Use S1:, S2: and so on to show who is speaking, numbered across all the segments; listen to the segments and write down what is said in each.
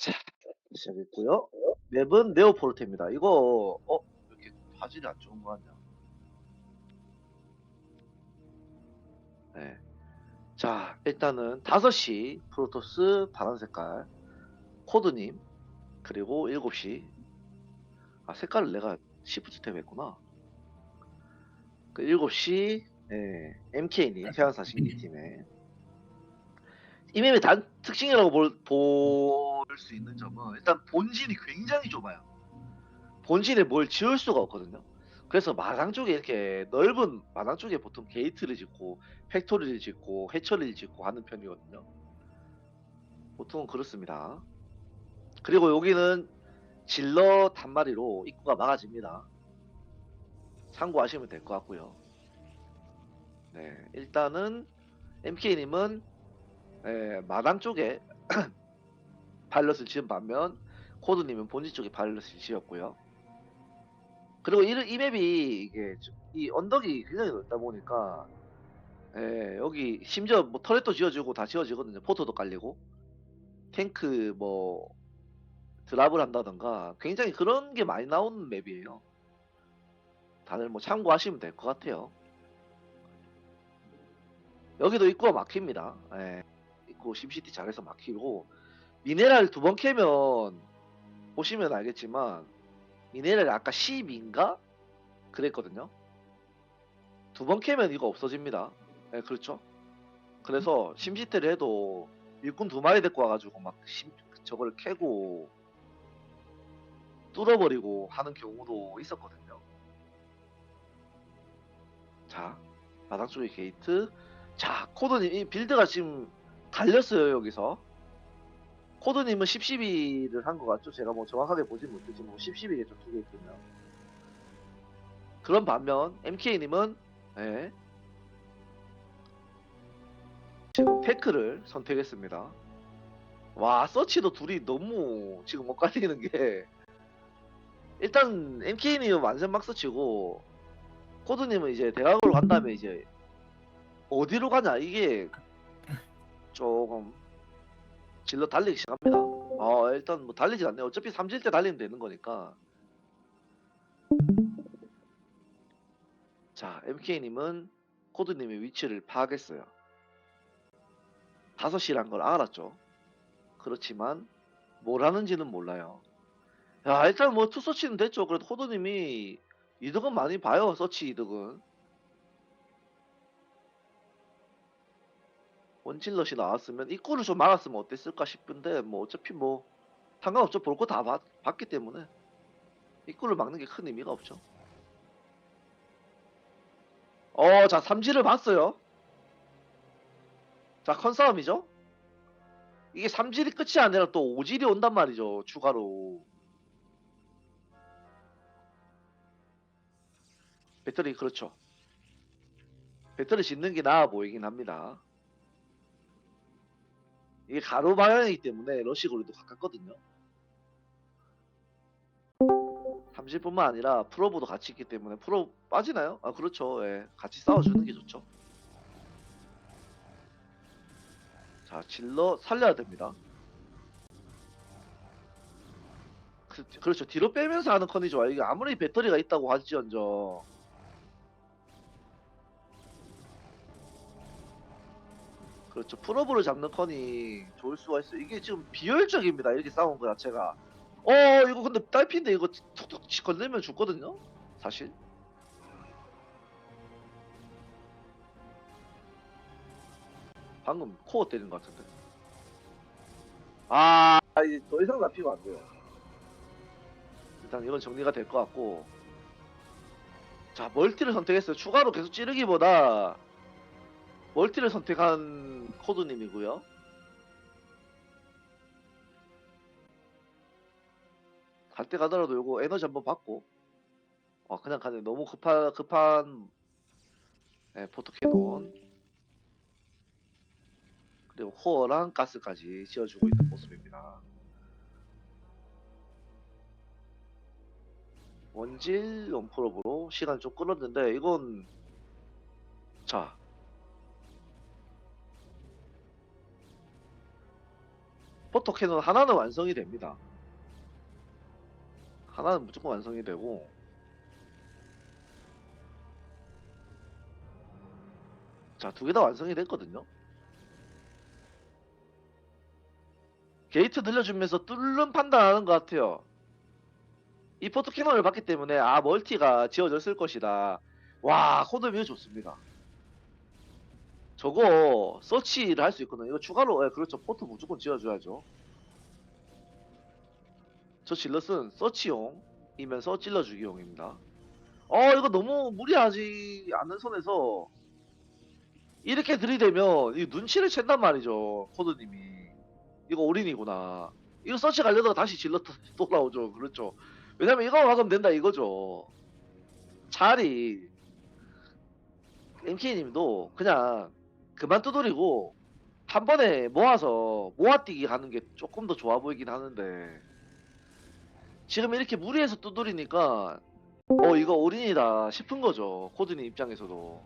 S1: 자, 시작했고요. 맵은 네오포르테입니다. 이거 어 왜 이렇게 화질이 안 좋은 거 같냐? 네. 자, 일단은 5시 프로토스 파란 색깔 코드님 그리고 7시 아 색깔을 내가 시프트 탭 했구나. 그 7시 예, MK님 태양사 신기팀에 이 맵의 단 특징이라고 볼 수 있는 점은 일단 본진이 굉장히 좁아요. 본진에 뭘 지을 수가 없거든요. 그래서 마당 쪽에 이렇게 넓은 마당 쪽에 보통 게이트를 짓고 팩토리를 짓고 해처리를 짓고 하는 편이거든요. 보통은 그렇습니다. 그리고 여기는 질러 단마리로 입구가 막아집니다. 참고하시면 될 것 같고요. 네, 일단은 MK님은 예, 마당 쪽에 파일럿을 지은 반면 코드님은 본진 쪽에 파일럿을 지었고요. 그리고 이, 이 맵이 이게 좀- 이 언덕이 굉장히 넓다 보니까 예, 여기 심지어 뭐 터렛도 지어지고 다 지어지거든요. 포토도 깔리고 탱크 뭐 드랍을 한다던가 굉장히 그런 게 많이 나오는 맵이에요. 다들 뭐 참고하시면 될 것 같아요. 여기도 입구가 막힙니다. 예, 입구 심시티 잘해서 막히고 미네랄 두 번 캐면 보시면 알겠지만 미네랄 아까 12인가 그랬거든요. 두 번 캐면 이거 없어집니다. 네, 그렇죠. 그래서 심시티를 해도 일꾼 두 마리 데리고 와가지고 막 심, 저걸 캐고 뚫어버리고 하는 경우도 있었거든요. 자, 바닥 쪽에 게이트. 자, 코드님, 이 빌드가 지금 갈렸어요, 여기서. 코드님은 10, 12를 한 것 같죠? 제가 뭐 정확하게 보진 못했지만 뭐 10, 12겠죠, 두 게이트면. 그런 반면, MK님은, 예. 지금 테크를 선택했습니다. 와, 서치도 둘이 너무 지금 엇갈리는 게, 일단, MK님은 완전 막 서치고, 코드님은 이제 대학으로 간 다음에 이제, 어디로 가냐, 이게, 조금, 질러 달리기 시작합니다. 아, 일단 뭐 달리진 않네요. 어차피 3질 때 달리면 되는 거니까. 자, MK님은 코드님의 위치를 파악했어요. 5시란 걸 알았죠. 그렇지만 뭘 하는지는 몰라요. 야, 일단 뭐 투서치는 됐죠. 그래도 코드님이 이득은 많이 봐요. 서치 이득은. 원질럿이 나왔으면 입구를 좀 막았으면 어땠을까 싶은데 뭐 어차피 뭐 상관없죠. 볼 거 다 봤기 때문에 입구를 막는 게 큰 의미가 없죠. 어, 자, 삼질을 봤어요. 자, 컨싸움이죠. 이게 삼질이 끝이 아니라 또 오질이 온단 말이죠. 추가로. 배터리 그렇죠. 배터리 짓는 게 나아 보이긴 합니다. 이게 가로 방향이기 때문에 러시 거리도 가깝거든요. 삼질뿐만 아니라 프로보도 같이 있기 때문에 프로 빠지나요? 아 그렇죠. 예. 같이 싸워주는 게 좋죠. 자 질러 살려야 됩니다. 그, 그렇죠. 뒤로 빼면서 하는 좋아요. 이게 아무리 배터리가 있다고 하지언정 그렇죠. 프로브를 잡는 컨이 좋을 수가 있어요. 이게 지금 비효율적입니다. 이렇게 싸운 거 자체가. 어, 이거 근데 딸피인데 이거 툭툭 치- 건들면 죽거든요. 사실. 방금 코어 때린 것 같은데. 아, 이제 더 이상 잡히면 안 돼요. 일단 이건 정리가 될 것 같고. 자, 멀티를 선택했어요. 추가로 계속 찌르기보다 멀티를 선택한 코드님이고요. 갈 때 가더라도 요거 에너지 한번 받고 아 그냥 가네 너무 급한 급한 네, 포토캐논 그리고 코어랑 가스까지 지어주고 있는 모습입니다. 원질 원프로브로 시간 좀 끌었는데 이건 자 포토 캐논 하나는 완성이 됩니다. 하나는 무조건 완성이 되고 자, 두 개 다 완성이 됐거든요. 게이트 늘려주면서 뚫는 판단하는 것 같아요. 이 포토 캐논을 봤기 때문에 아 멀티가 지어졌을 것이다. 와 코드 뷰 좋습니다. 저거 서치를 할 수 있거든요. 이거 추가로 예, 그렇죠. 포트 무조건 지어줘야죠. 저 질럿은 서치용이면서 찔러주기용입니다. 어 이거 너무 무리하지 않는 선에서 이렇게 들이대면 이 눈치를 챈단 말이죠. 코드님이 이거 올인이구나. 이거 서치 가려다가 다시 질럿 돌아오죠. 그렇죠. 왜냐면 이거 막으면 된다 이거죠. 차라리 MK님도 그냥 그만 두드리고 한 번에 모아서 모아뛰기 하는 게 조금 더 좋아 보이긴 하는데 지금 이렇게 무리해서 두드리니까 어 이거 올인이다 싶은 거죠. 코드님 입장에서도.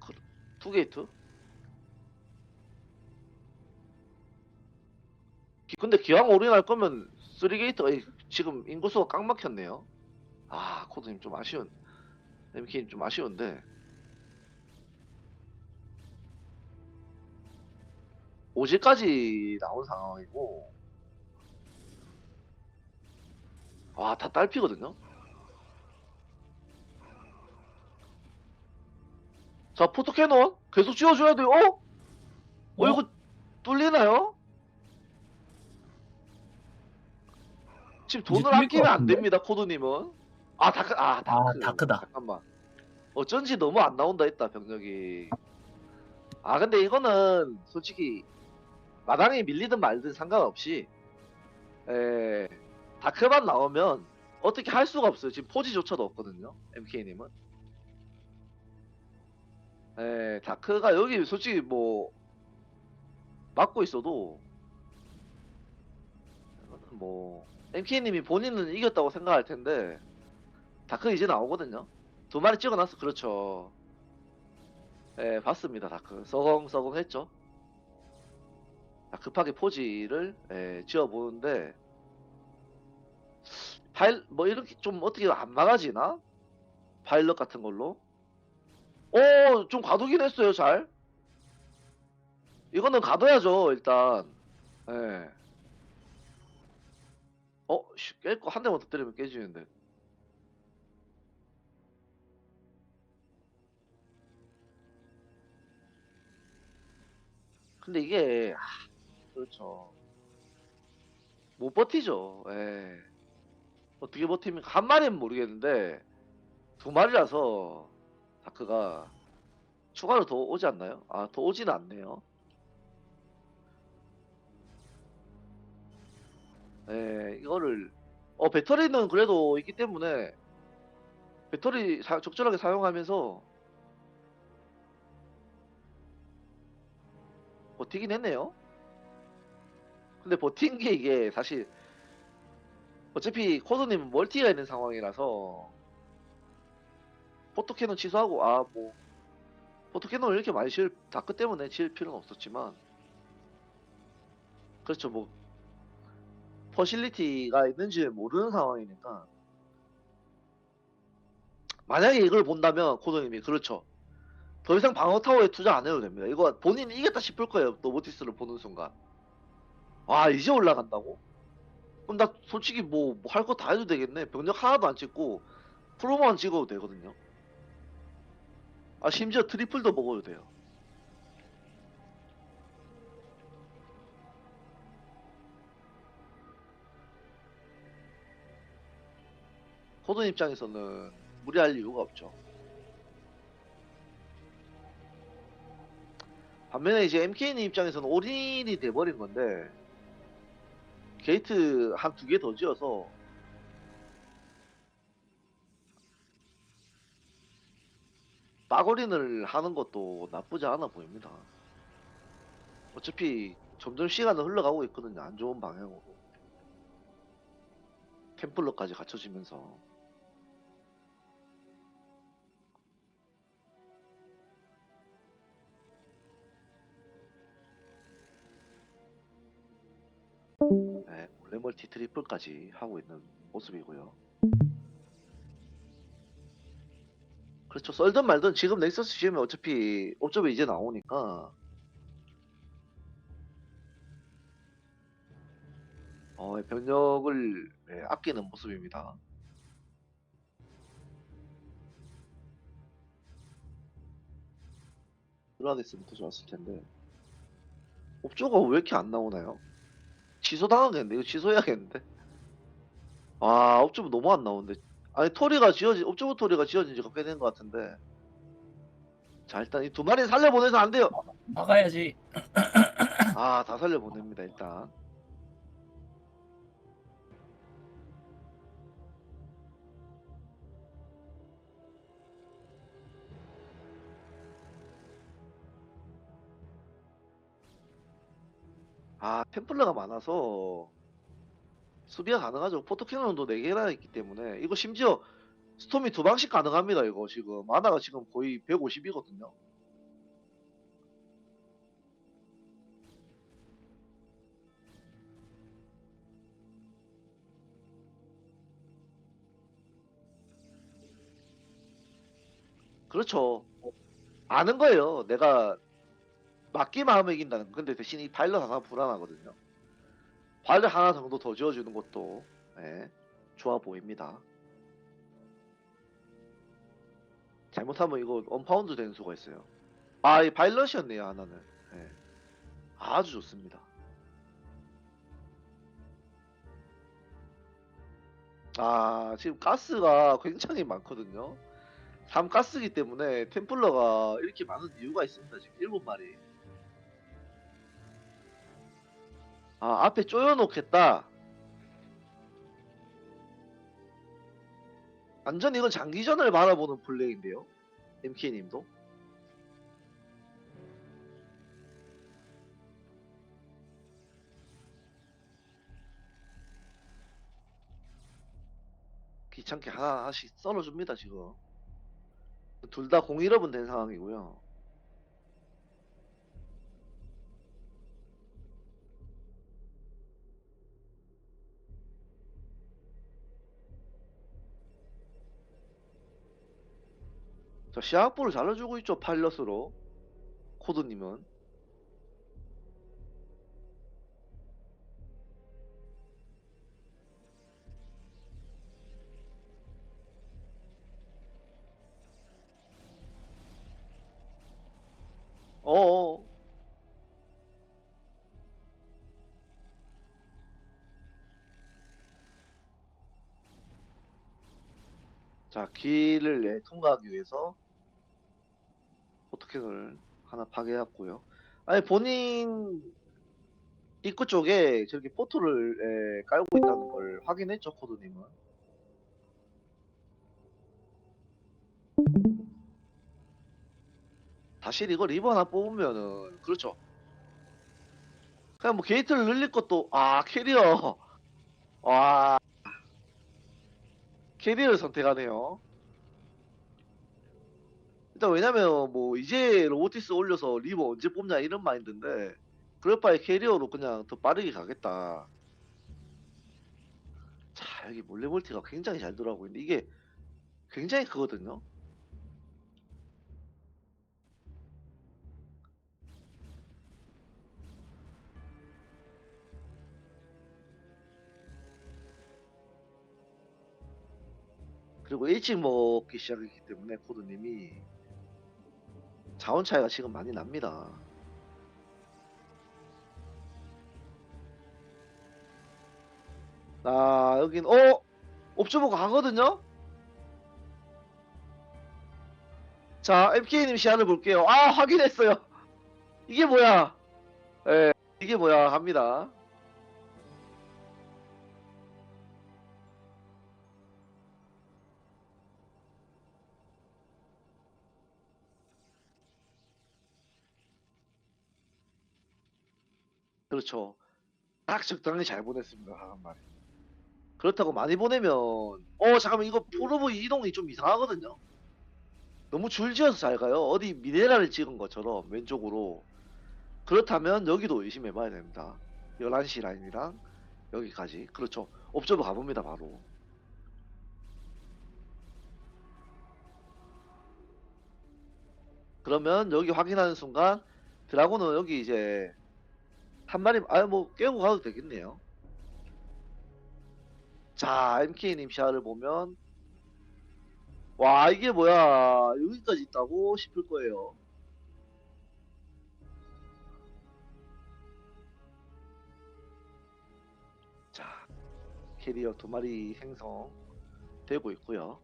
S1: 그- 투게이트? 기- 근데 기왕 올인할 거면 3게이트 어이, 지금 인구수가 꽉 막혔네요. 아 코드님 좀 아쉬운 MK님 좀 아쉬운데 5지까지 나온 상황이고. 와다 딸피거든요? 자 포토캐논? 계속 지어줘야 돼요? 어? 어 이거 뚫리나요? 지금 돈을 아끼면 안? 됩니다 코드님은. 아 다크 아 다크.
S2: 다크다.
S1: 잠깐만. 어쩐지 너무 안 나온다 했다 병력이. 아 근데 이거는 솔직히 마당에 밀리든 말든 상관없이 에 다크만 나오면 어떻게 할 수가 없어요. 지금 포지조차도 없거든요 MK님은. 에 다크가 여기 솔직히 뭐 막고 있어도 뭐 MK님이 본인은 이겼다고 생각할 텐데 다크 이제 나오거든요. 두 마리 찍어놨어. 그렇죠. 예 봤습니다 다크. 서걱서걱 했죠. 자, 급하게 포지를 예, 지어보는데 파일 뭐 이렇게 좀 어떻게 안 막아지나 파일럿 같은 걸로 오 좀 가두긴 했어요 잘 이거는 가둬야죠 일단 예. 어? 깰거 한 대만 더 때리면 깨지는데 근데 이게 아, 그렇죠 못 버티죠 예. 어떻게 버팁니까 한 마리는 모르겠는데 두 마리라서 다크가 추가로 더 오지 않나요? 아 더 오지는 않네요 예, 이거를 어 배터리는 그래도 있기 때문에 배터리 사- 적절하게 사용하면서 버티긴 했네요. 근데 버틴 게 이게 사실 어차피 코드님은 멀티가 있는 상황이라서 포토캐논 취소하고 아 뭐 포토캐논을 이렇게 많이 지을 다크 때문에 지을 필요는 없었지만 그렇죠. 뭐 퍼실리티가 있는지 모르는 상황이니까. 만약에 이걸 본다면 코드님이 그렇죠. 더 이상 방어 타워에 투자 안 해도 됩니다. 이거 본인이 이겼다 싶을 거예요. 노보티스를 보는 순간 아 이제 올라간다고? 그럼 나 솔직히 뭐 할 거 다 해도 되겠네 병력 하나도 안 찍고 프로모만 찍어도 되거든요 아 심지어 트리플도 먹어도 돼요 코드 입장에서는 무리할 이유가 없죠. 반면에 이제 MK님 입장에서는 올인이 돼버린 건데 게이트 한 두 개 더 지어서 빠거린을 하는 것도 나쁘지 않아 보입니다. 어차피 점점 시간은 흘러가고 있거든요. 안 좋은 방향으로. 템플러까지 갖춰지면서. 네, 몰래 멀티 트리플까지 하고 있는 모습이고요. 그렇죠. 썰든 말든 지금 넥서스 지으면 어차피 옵점에 이제 나오니까 어, 병력을 네, 아끼는 모습입니다. 더 좋았을 텐데 옵조가 왜 이렇게 안 나오나요? 취소당하겠는데? 이거 취소해야겠는데? 아 옵조브 너무 안 나오는데. 아니 토리가 지어진 옵조브 토리가 지어진 지가 꽤 된 것 같은데. 자 일단 이 두 마리 살려보내서 안 돼요.
S2: 막아야지.
S1: 아 다 살려보냅니다 일단 아 템플러가 많아서 수비가 가능하죠. 포토캐논도 4개나 있기 때문에. 이거 심지어 스톰이 두 방씩 가능합니다 이거 지금. 마나가 지금 거의 150이거든요. 그렇죠. 아는 거예요. 내가 맞기만 하면 이긴다는 거. 근데 대신 이 파일럿 하나 불안하거든요. 파일럿 하나 정도 더 지어주는 것도 예, 좋아 보입니다. 잘못하면 이거 언파운드 되는 수가 있어요. 아이 파일럿이었네요 하나는. 예. 아주 좋습니다. 아 지금 가스가 굉장히 많거든요. 3가스기 때문에 템플러가 이렇게 많은 이유가 있습니다 지금. 7마리 아 앞에 쪼여놓겠다. 완전 이건 장기전을 바라보는 플레이인데요. MK님도. 귀찮게 하나 하나씩 썰어줍니다 지금. 둘다 공일업은 된 상황이고요 자 시합부를 잘해주고 있죠 파일럿으로. 코드님은. 어어. 자 길을 내 통과하기 위해서 포토캔을 하나 파괴했고요. 아니 본인 입구 쪽에 저렇게 포토를 에, 깔고 있다는 걸 확인했죠 코드님은? 사실 이거 리버 하나 뽑으면은 그렇죠. 그냥 뭐 게이트를 늘릴 것도 아 캐리어. 와. 캐리어를 선택하네요 일단 왜냐면 뭐 이제 로보티스 올려서 리버 언제 뽑냐 이런 마인드인데 그럴 바에 캐리어로 그냥 더 빠르게 가겠다. 자 여기 몰래몰티가 굉장히 잘 들어가고 있는데 이게 굉장히 크거든요. 그리고 일찍 먹기 시작했기 때문에 코드님이 자원 차이가 지금 많이 납니다. 아 여긴 어 옵저버가 가거든요. 자 MK님 시야를 볼게요. 아 확인했어요. 이게 뭐야? 예 이게 뭐야 합니다. 그렇죠. 딱 적당히 잘 보냈습니다. 한 마리. 그렇다고 많이 보내면 어 잠깐만 이거 프로브 이동이 좀 이상하거든요. 너무 줄지어서 잘 가요. 어디 미네랄을 찍은 것처럼 왼쪽으로. 그렇다면 여기도 의심해봐야 됩니다. 11시 라인이랑 여기까지. 그렇죠. 옵저버 가봅니다, 바로. 그러면 여기 확인하는 순간 드라곤은 여기 이제 한 마리 아예 뭐 깨고 가도 되겠네요. 자, MK님 시야를 보면 와 이게 뭐야 여기까지 있다고 싶을 거예요. 자, 캐리어 두 마리 생성 되고 있고요.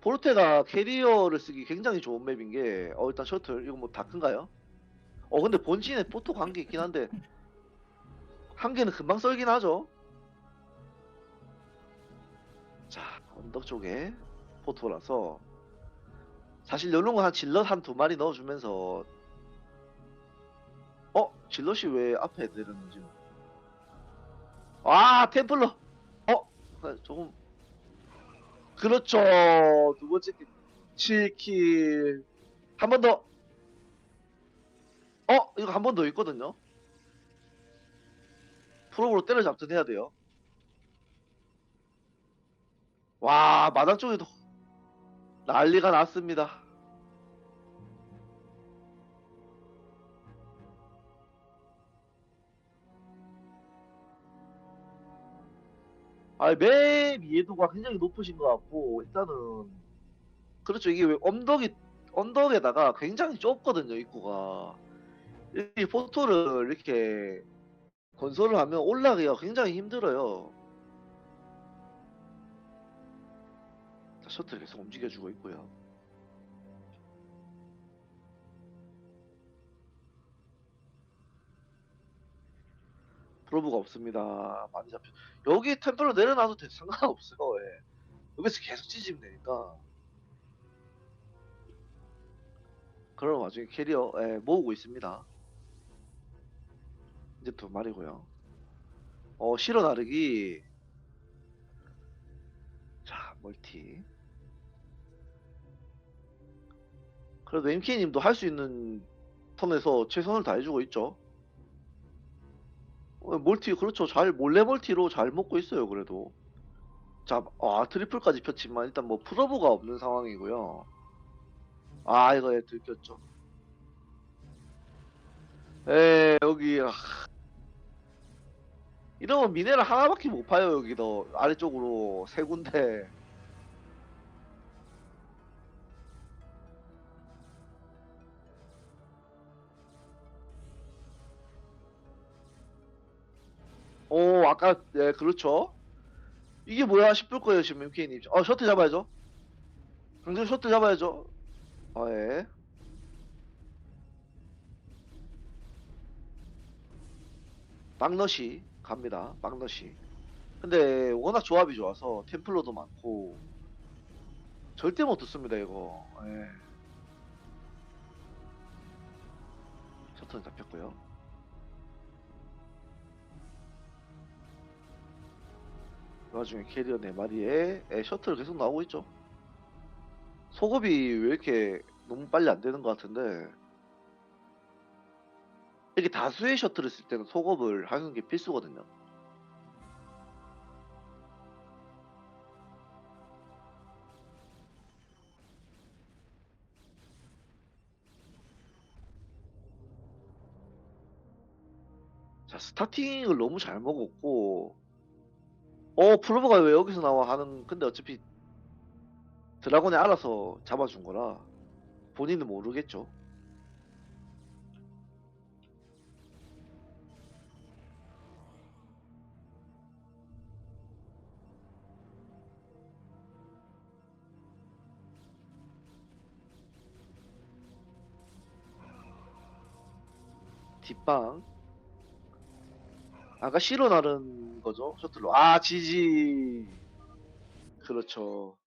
S1: 포르테가 캐리어를 쓰기 굉장히 좋은 맵인 게, 어, 일단 셔틀, 이거 뭐 다 큰가요? 어, 근데 본진에 포토 간게 있긴 한데, 한 개는 금방 썰긴 하죠. 자, 언덕 쪽에 포토라서, 사실 이런 거한 질럿 한 두 마리 넣어주면서, 어? 질럿이 왜 앞에 내렸는지. 아, 템플러! 어? 조금, 그렇죠. 두 번째 킬. 7킬. 한 번 더. 어? 이거 한 번 더 있거든요. 프로브로 때려잡든 해야 돼요. 와, 마당 쪽에도 난리가 났습니다. 아, 맵 이해도가 굉장히 높으신 것 같고, 일단은, 그렇죠. 이게 왜 언덕이, 언덕에다가 굉장히 좁거든요, 입구가. 이 포토를 이렇게 건설을 하면 올라가기가 굉장히 힘들어요. 자, 셔틀 계속 움직여주고 있고요. 프로브가 없습니다. 많이 잡혀. 여기 템플로 내려놔도 돼, 상관없어요. 예. 여기서 계속 찢으면 되니까. 그런 와중에 캐리어 예, 모으고 있습니다. 이제 두 마리고요. 어, 실어 나르기. 자, 멀티. 그래도 MK님도 할 수 있는 턴에서 최선을 다해주고 있죠. 어, 멀티 그렇죠. 잘 몰래 멀티로 잘 먹고 있어요. 그래도. 자, 아 트리플까지 폈지만 일단 뭐 프로브가 없는 상황이고요. 아 이거 에 들켰죠. 에 여기 아. 이러면 미네랄 하나밖에 못 파요 여기도 아래쪽으로 세 군데. 오 아까 네 그렇죠. 이게 뭐야 싶을 거예요 지금 MK님. 어 셔틀 잡아야죠. 강정 셔틀 잡아야죠. 어 예. 막너시 갑니다. 막너시. 근데 워낙 조합이 좋아서 템플러도 많고 절대 못 듣습니다 이거. 예. 셔틀 잡혔고요. 그 와중에 캐리어 4마리에 예, 셔틀 계속 나오고 있죠. 소급이 왜 이렇게 너무 빨리 안 되는 것 같은데 이렇게 다수의 셔틀을 쓸 때는 소급을 하는 게 필수거든요. 자, 스타팅을 너무 잘 먹었고, 어, 프로브가 왜 여기서 나와 하는, 근데 어차피 드라곤이 알아서 잡아준 거라 본인은 모르겠죠. 뒷방 아까 나른 거죠? 셔틀로. 아 지지. 그렇죠